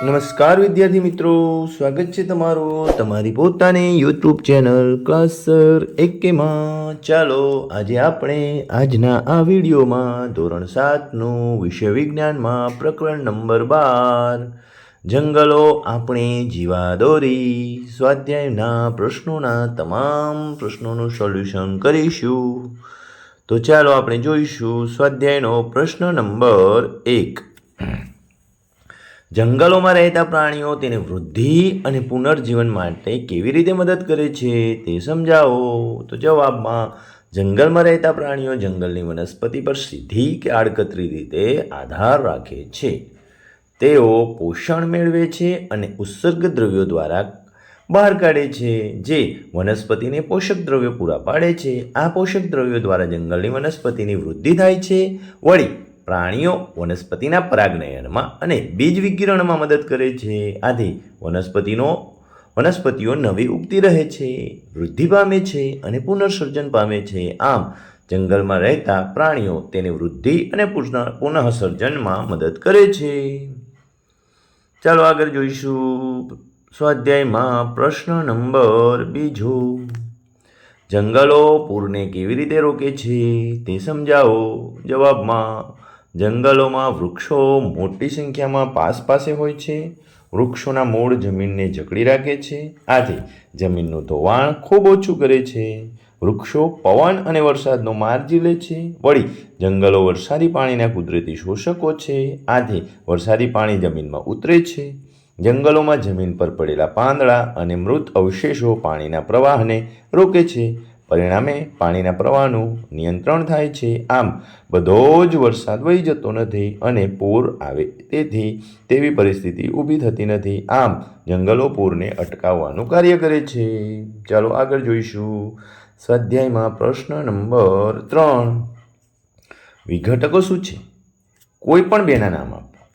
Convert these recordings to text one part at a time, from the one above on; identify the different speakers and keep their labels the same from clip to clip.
Speaker 1: નમસ્કાર વિદ્યાર્થી મિત્રો, સ્વાગત છે તમારું તમારી પોતાની યુટ્યુબ ચેનલ ક્લાસર એકેમાં. ચાલો, આજે આપણે આજના આ વિડીયોમાં ધોરણ સાતનું વિષય વિજ્ઞાનમાં પ્રકરણ નંબર બાર, જંગલો આપણે જીવાદોરી સ્વાધ્યાયના પ્રશ્નોના તમામ પ્રશ્નોનું સોલ્યુશન કરીશું. તો ચાલો આપણે જોઈશું સ્વાધ્યાયનો પ્રશ્ન નંબર એક. જંગલોમાં રહેતા પ્રાણીઓ તેને વૃદ્ધિ અને પુનર્જીવન માટે કેવી રીતે મદદ કરે છે તે સમજાવો. તો જવાબમાં, જંગલમાં રહેતા પ્રાણીઓ જંગલની વનસ્પતિ પર સીધી કે આડકતરી રીતે આધાર રાખે છે. તેઓ પોષણ મેળવે છે અને ઉત્સર્ગ દ્રવ્યો દ્વારા બહાર કાઢે છે, જે વનસ્પતિને પોષક દ્રવ્યો પૂરા પાડે છે. આ પોષક દ્રવ્યો દ્વારા જંગલની વનસ્પતિની વૃદ્ધિ થાય છે. વળી પ્રાણીઓ વનસ્પતિના પરાગનયનમાં અને બીજ વિકિરણમાં મદદ કરે છે. આથી વનસ્પતિનો, વનસ્પતિઓ નવી ઉગતી રહે છે, વૃદ્ધિ પામે છે અને પુનઃસર્જન પામે છે. આમ, જંગલમાં રહેતા પ્રાણીઓ તેની વૃદ્ધિ અને પુનઃ, પુનઃસર્જનમાં મદદ કરે છે. ચાલો આગળ જોઈશું. સ્વાધ્યાયમાં પ્રશ્ન નંબર બીજો. જંગલો પૂરને કેવી રીતે રોકે છે તે સમજાવો. જવાબમાં જંગલોમાં વૃક્ષો મોટી સંખ્યામાં પાસ પાસે હોય છે, વૃક્ષોના મૂળ જમીનને જકડી રાખે છે, આથી જમીનનું ધોવાણ ખૂબ ઓછું કરે છે. વૃક્ષો પવન અને વરસાદનો માર્જી ઝીલે છે, વળી જંગલો વરસાદી પાણીના કુદરતી શોષકો છે, આથી વરસાદી પાણી જમીનમાં ઉતરે છે. જંગલોમાં જમીન પર પડેલા પાંદડા અને મૃત અવશેષો પાણીના પ્રવાહને રોકે છે પરિણામે પાણીના પ્રવાહનું નિયંત્રણ થાય છે. આમ, બધો જ વરસાદ વહી જતો નથી અને પૂર આવે તેથી તેવી પરિસ્થિતિ ઊભી થતી નથી. આમ, જંગલો પૂરને અટકાવવાનું કાર્ય કરે છે. ચાલો આગળ જોઈશું. સ્વાધ્યાયમાં પ્રશ્ન નંબર ત્રણ. વિઘટકો શું છે? કોઈ પણ બેના નામ આપો.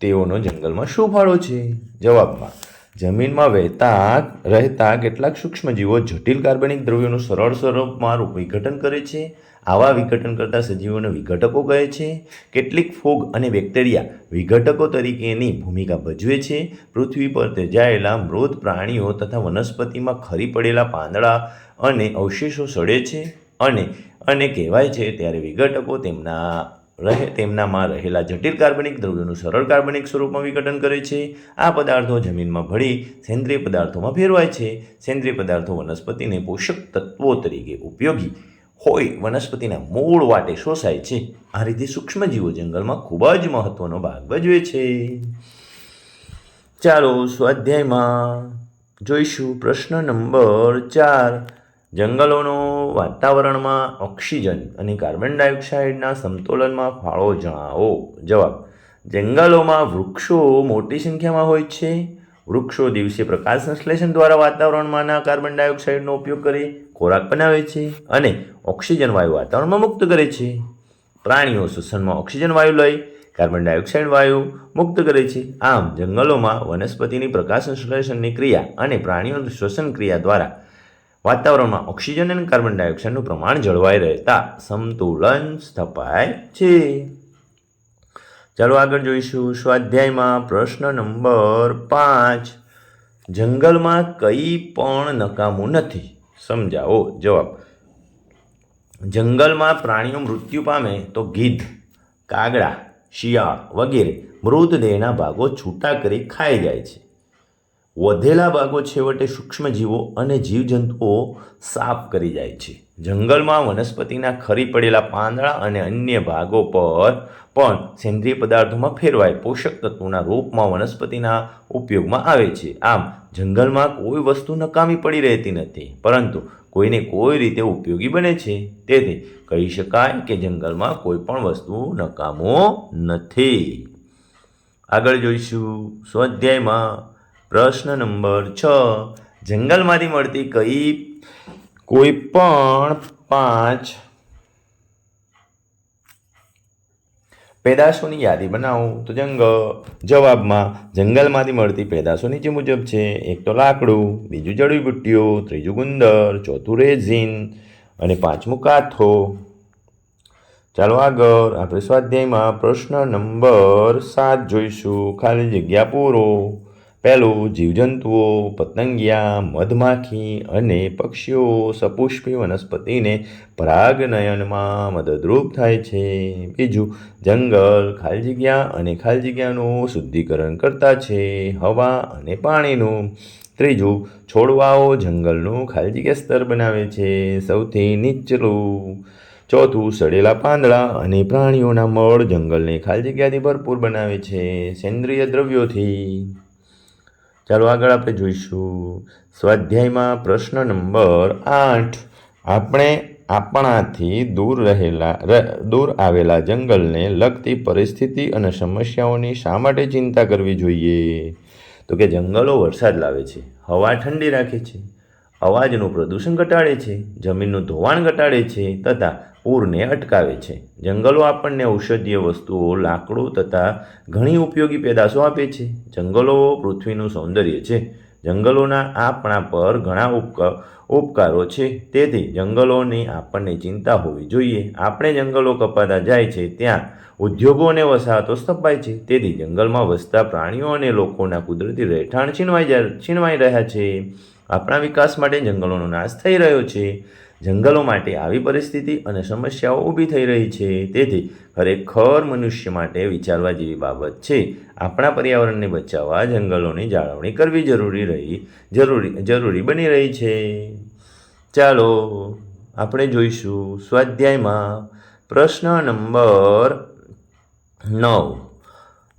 Speaker 1: તેઓનો જંગલમાં શું ફાળો છે? જવાબમાં જમીનમાં વહેતા રહેતા કેટલાક સૂક્ષ્મજીવો જટિલ કાર્બનિક દ્રવ્યોનું સરળ સ્વરૂપમાં વિઘટન કરે છે. આવા વિઘટન કરતા સજીવોને વિઘટકો કહે છે. કેટલીક ફૂગ અને બેક્ટેરિયા વિઘટકો તરીકેની ભૂમિકા ભજવે છે. પૃથ્વી પર તેજાયેલા મૃત પ્રાણીઓ તથા વનસ્પતિમાં ખરી પડેલા પાંદડા અને અવશેષો સડે છે અને અને કહેવાય છે, ત્યારે વિઘટકો તેમના રહે તેમનામાં રહેલા જટિલ કાર્બનિક દ્રવ્યોનું સરળ કાર્બનિક સ્વરૂપમાં વિઘટન કરે છે. આ પદાર્થો જમીનમાં ભળી સેન્દ્રિય પદાર્થોમાં ફેરવાય છે. સેન્દ્રિય પદાર્થો વનસ્પતિને પોષક તત્વો તરીકે ઉપયોગી હોય, વનસ્પતિના મૂળ વાટે શોષાય છે. આ રીતે સૂક્ષ્મજીવો જંગલમાં ખૂબ જ મહત્વનો ભાગ ભજવે છે. ચાલો સ્વાધ્યાયમાં જોઈશું પ્રશ્ન નંબર ચાર, જંગલોનો વાતાવરણમાં ઓક્સિજન અને કાર્બન ડાયોક્સાઇડના સમતોલનમાં ફાળો જણાવો. જવાબ, જંગલોમાં વૃક્ષો મોટી સંખ્યામાં હોય છે? વૃક્ષો દિવસે પ્રકાશ સંશ્લેષણ દ્વારા વાતાવરણમાંના કાર્બન ડાયોક્સાઇડનો ઉપયોગ કરી, ખોરાક બનાવે છે અને ઓક્સિજન વાયુ વાતાવરણમાં મુક્ત કરે છે. પ્રાણીઓ શ્વસનમાં ઓક્સિજન વાયુ લઈ કાર્બન ડાયોક્સાઇડ વાયુ મુક્ત કરે છે. આમ, જંગલોમાં વનસ્પતિની પ્રકાશ સંશ્લેષણની ક્રિયા અને પ્રાણીઓની શ્વસન ક્રિયા દ્વારા વાતાવરણમાં ઓક્સિજન અને કાર્બન ડાયોક્સાઇડનું પ્રમાણ જળવાઈ રહેતા સમતુલન સ્થપાય છે. ચાલો આગળ જોઈશું. સ્વાધ્યાયમાં પ્રશ્ન નંબર પાંચ. જંગલમાં કંઈ પણ નકામું નથી. સમજાવો જવાબ. જંગલમાં પ્રાણીઓ મૃત્યુ પામે તો ગીધ, કાગડા, શિયાળ વગેરે મૃતદેહના ભાગો છૂટા કરી ખાઈ જાય છે. વધેલા ભાગો છેવટે સૂક્ષ્મજીવો અને જીવજંતુઓ સાફ કરી જાય છે. જંગલમાં વનસ્પતિના ખરી પડેલા પાંદડા અને અન્ય ભાગો પર પણ સેન્દ્રિય પદાર્થોમાં ફેરવાય, પોષક તત્વોના રૂપમાં વનસ્પતિના ઉપયોગમાં આવે છે. આમ, જંગલમાં કોઈ વસ્તુ નકામી પડી રહેતી નથી, પરંતુ કોઈને કોઈ રીતે ઉપયોગી બને છે. તેથી કહી શકાય કે જંગલમાં કોઈ પણ વસ્તુ નકામો નથી. આગળ જોઈશું સ્વાધ્યાયમાં પ્રશ્ન નંબર છ. જંગલમાંથી મળતી કઈ, કોઈ પણ પાંચ પેદાશોની યાદી બનાવો. તો જંગ, જવાબમાં જંગલમાંથી મળતી પેદાશો નીચે મુજબ છે, એક તો લાકડું, બીજું જડીબુટ્ટીઓ ત્રીજું ગુંદર, ચોથું રેઝિન અને પાંચમું કાથો ચાલો આગળ આપણે સ્વાધ્યાયમાં પ્રશ્ન નંબર સાત જોઈશું. ખાલી જગ્યા પૂરો. પહેલું જીવજંતુઓ, પતંગિયા, મધમાખી અને પક્ષીઓ સપુષ્પી વનસ્પતિને પરાગનયનમાં મદદરૂપ થાય છે. બીજું, જંગલ ખાલી જગ્યા અને ખાલી જગ્યાનું શુદ્ધિકરણ કરતા છે હવા અને પાણીનું. ત્રીજું, છોડવાઓ જંગલનું ખાલી જગ્યા સ્તર બનાવે છે સૌથી નીચલું. ચોથું, સડેલા પાંદડા અને પ્રાણીઓના મળ જંગલને ખાલી જગ્યાથી ભરપૂર બનાવે છે સેન્દ્રિય દ્રવ્યોથી. ચાલો આગળ આપણે જોઈશું. સ્વાધ્યાયમાં પ્રશ્ન નંબર આઠ. આપણે આપણાથી દૂર રહેલા દૂર આવેલા જંગલને લગતી પરિસ્થિતિ અને સમસ્યાઓની શા માટે ચિંતા કરવી જોઈએ? તો કે જંગલો વરસાદ લાવે છે, હવા ઠંડી રાખે છે, અવાજનું પ્રદૂષણ ઘટાડે છે, જમીનનું ધોવાણ ઘટાડે છે તથા પૂરને અટકાવે છે. જંગલો આપણને ઔષધીય વસ્તુઓ, લાકડું તથા ઘણી ઉપયોગી પેદાશો આપે છે. જંગલો પૃથ્વીનું સૌંદર્ય છે. જંગલોના આપણા પર ઘણા ઉપક, ઉપકારો છે. તેથી જંગલોની આપણને ચિંતા હોવી જોઈએ. આપણે જંગલો કપાતા જાય છે ત્યાં ઉદ્યોગો અને વસાહતો સ્થપાય છે. તેથી જંગલમાં વસતા પ્રાણીઓ અને લોકોના કુદરતી રહેઠાણ છીનવાઈ છીનવાઈ રહ્યા છે. આપણા વિકાસ માટે જંગલોનો નાશ થઈ રહ્યો છે. જંગલો માટે આવી પરિસ્થિતિ અને સમસ્યાઓ ઊભી થઈ રહી છે. તેથી ખરેખર મનુષ્ય માટે વિચારવા જેવી બાબત છે. આપણા પર્યાવરણને બચાવવા જંગલોની જાળવણી કરવી જરૂરી રહી, જરૂરી જરૂરી બની રહી છે. ચાલો આપણે જોઈશું સ્વાધ્યાયમાં પ્રશ્ન નંબર નવ.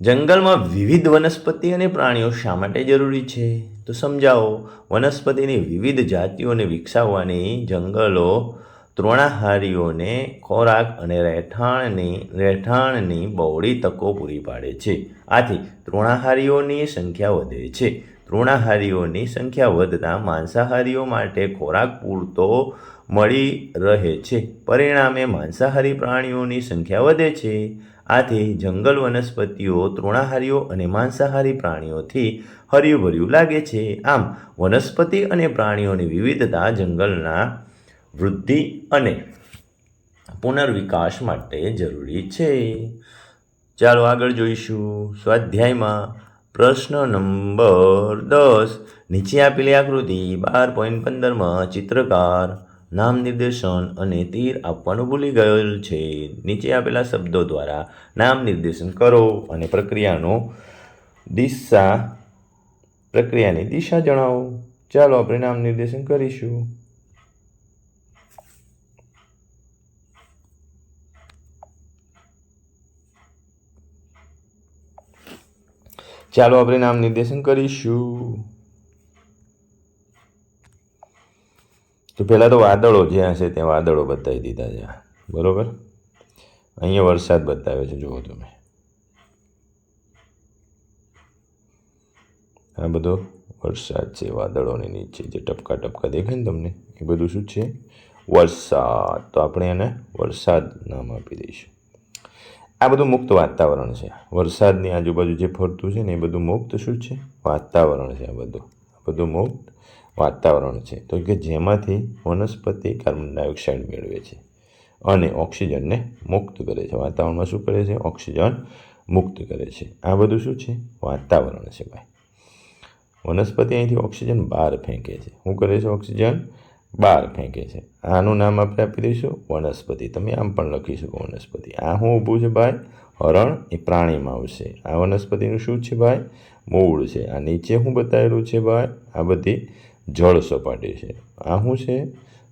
Speaker 1: જંગલમાં વિવિધ વનસ્પતિ અને પ્રાણીઓ શા માટે જરૂરી છે? તો સમજાવો, વનસ્પતિની વિવિધ જાતિઓને વિકસાવવાની જંગલો તૃણાહારીઓને ખોરાક અને રહેઠાણની રહેઠાણની બહોળી તકો પૂરી પાડે છે. આથી તૃણાહારીઓની સંખ્યા વધે છે. તૃણાહારીઓની સંખ્યા વધતા માંસાહારીઓ માટે ખોરાક પૂરતો મળી રહે છે. પરિણામે માંસાહારી પ્રાણીઓની સંખ્યા વધે છે. આથી જંગલ વનસ્પતિઓ, તૃણાહારીઓ અને માંસાહારી પ્રાણીઓથી હર્યુંભર્યું લાગે છે. આમ, વનસ્પતિ અને પ્રાણીઓની વિવિધતા જંગલના વૃદ્ધિ અને પુનર્વિકાસ માટે જરૂરી છે. ચાલો આગળ જોઈશું. સ્વાધ્યાયમાં પ્રશ્ન નંબર દસ. નીચે આપેલી આકૃતિ બાર પોઈન્ટ પંદરમાં ચિત્રકાર નામ નિર્દેશન અને તીર આપવાનું ભૂલી ગયેલ છે. નીચે આપેલા શબ્દો દ્વારા નામ નિર્દેશન કરો અને પ્રક્રિયાનો દિશા, પ્રક્રિયાની દિશા જણાવો. ચાલો આપણે નામ નિર્દેશન કરીશું. ચાલો આપણે નામ નિર્દેશન કરીશું. તો પહેલાં તો વાદળો જ્યાં છે ત્યાં વાદળો બતાવી દીધા છે. બરાબર? અહીંયા વરસાદ બતાવે છે, જુઓ તમે. આ બધો વરસાદ છે, વાદળોની નીચે જે ટપકા ટપકા દેખાય ને તમને, એ બધું શું છે? વરસાદ. તો આપણે એને વરસાદ નામ આપી દઈશું. આ બધું મુક્ત વાતાવરણ છે. વરસાદની આજુબાજુ જે ફરતું છે ને એ બધું મુક્ત શું છે? વાતાવરણ છે આ બધું. આ બધું મુક્ત વાતાવરણ છે. તો કે જેમાંથી વનસ્પતિ કાર્બન ડાયોક્સાઇડ મેળવે છે અને ઓક્સિજનને મુક્ત કરે છે. વાતાવરણમાં શું કરે છે? ઓક્સિજન મુક્ત કરે છે. આ બધું શું છે? વાતાવરણ છે ભાઈ વનસ્પતિ અહીંથી ઓક્સિજન બહાર ફેંકે છે. શું કરે છે? ઓક્સિજન બહાર ફેંકે છે. આનું નામ આપણે આપી દઈશું વનસ્પતિ. તમે આમ પણ લખી શકો વનસ્પતિ. આ શું ઊભું છે ભાઈ? હરણ એ પ્રાણીમાં આવશે આ વનસ્પતિનું શું છે ભાઈ? મૂળ છે. આ નીચે શું બતાવેલું છે ભાઈ? આ બધી જળ સપાટી છે. આ શું છે?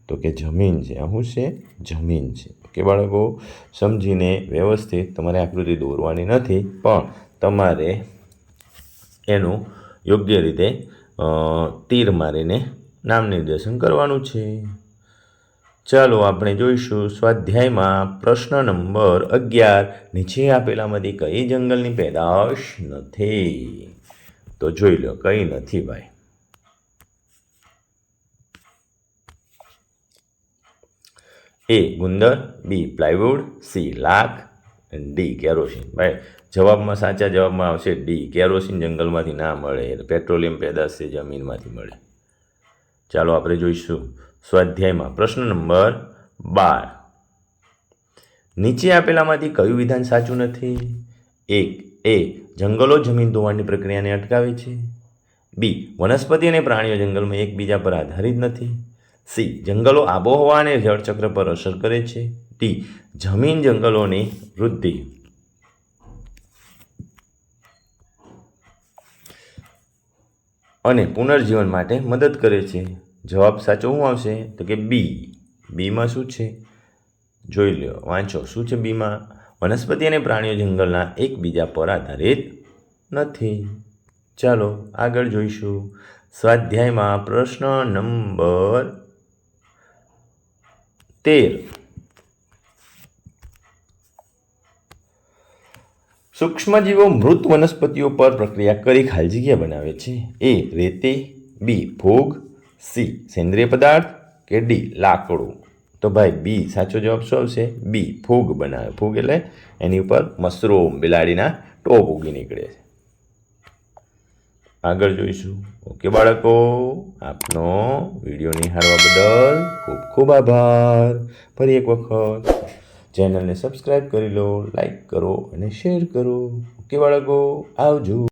Speaker 1: તો કે જમીન છે. આ શું છે? જમીન છે. કે બાળકો? સમજીને વ્યવસ્થિત તમારે આકૃતિ દોરવાની નથી, પણ તમારે એનું યોગ્ય રીતે તીર મારીને નામ નિર્દેશન કરવાનું છે. ચાલો આપણે જોઈશું. સ્વાધ્યાયમાં પ્રશ્ન નંબર અગિયાર. નીચે આપેલામાંથી કઈ જંગલની પેદાશ નથી? તો જોઈ લો, કઈ નથી ભાઈ. એ ગુંદર બી પ્લાયવુડ સી લાખ ડી કેરોસીન. ભાઈ જવાબમાં સાચા જવાબમાં આવશે ડી કેરોસીન જંગલમાંથી ના મળે પેટ્રોલિયમ પેદાશ છે જમીનમાંથી મળે. ચાલો આપણે જોઈશું સ્વાધ્યાયમાં. પ્રશ્ન નંબર બાર. નીચે આપેલામાંથી કયું વિધાન સાચું નથી? એક, એ, જંગલો જમીન ધોવાણની પ્રક્રિયાને અટકાવે છે. બી, વનસ્પતિ અને પ્રાણીઓ જંગલમાં એકબીજા પર આધારિત નથી. સી, જંગલો આબોહવા અને જળચક્ર પર અસર કરે છે. ડી, જમીન જંગલોની વૃદ્ધિ. અને પુનર્જીવન માટે મદદ કરે છે. જવાબ સાચો શું આવશે? તો કે બી. બીમાં શું છે? જોઈ લો વાંચો. શું છે બીમાં? વનસ્પતિ અને પ્રાણીઓ જંગલના એકબીજા પર આધારિત નથી. ચાલો આગળ જોઈશું. સ્વાધ્યાયમાં પ્રશ્ન નંબર તેર. સૂક્ષ્મજીવો મૃત વનસ્પતિઓ પર પ્રક્રિયા કરી ખાલી જગ્યા બનાવે છે. એ રેતી, બી ભોગ, સી સેન્દ્રિય પદાર્થ કે ડી લાકડું. તો ભાઈ બી સાચો જવાબ શું આવશે? બી ફૂગ બનાવે. ફૂગ એટલે એની ઉપર મશરૂમ બિલાડીના ટોપ ઉગી નીકળે છે. આગળ જોઈશું. ઓકે, બાળકો, આપનો વીડિયો નિહાળવા બદલ ખૂબ ખૂબ આભાર. ફરી એક વખત ચેનલને સબસ્ક્રાઈબ કરી લો લાઈક કરો અને શેર કરો. ઓકે, બાળકો, આવજો.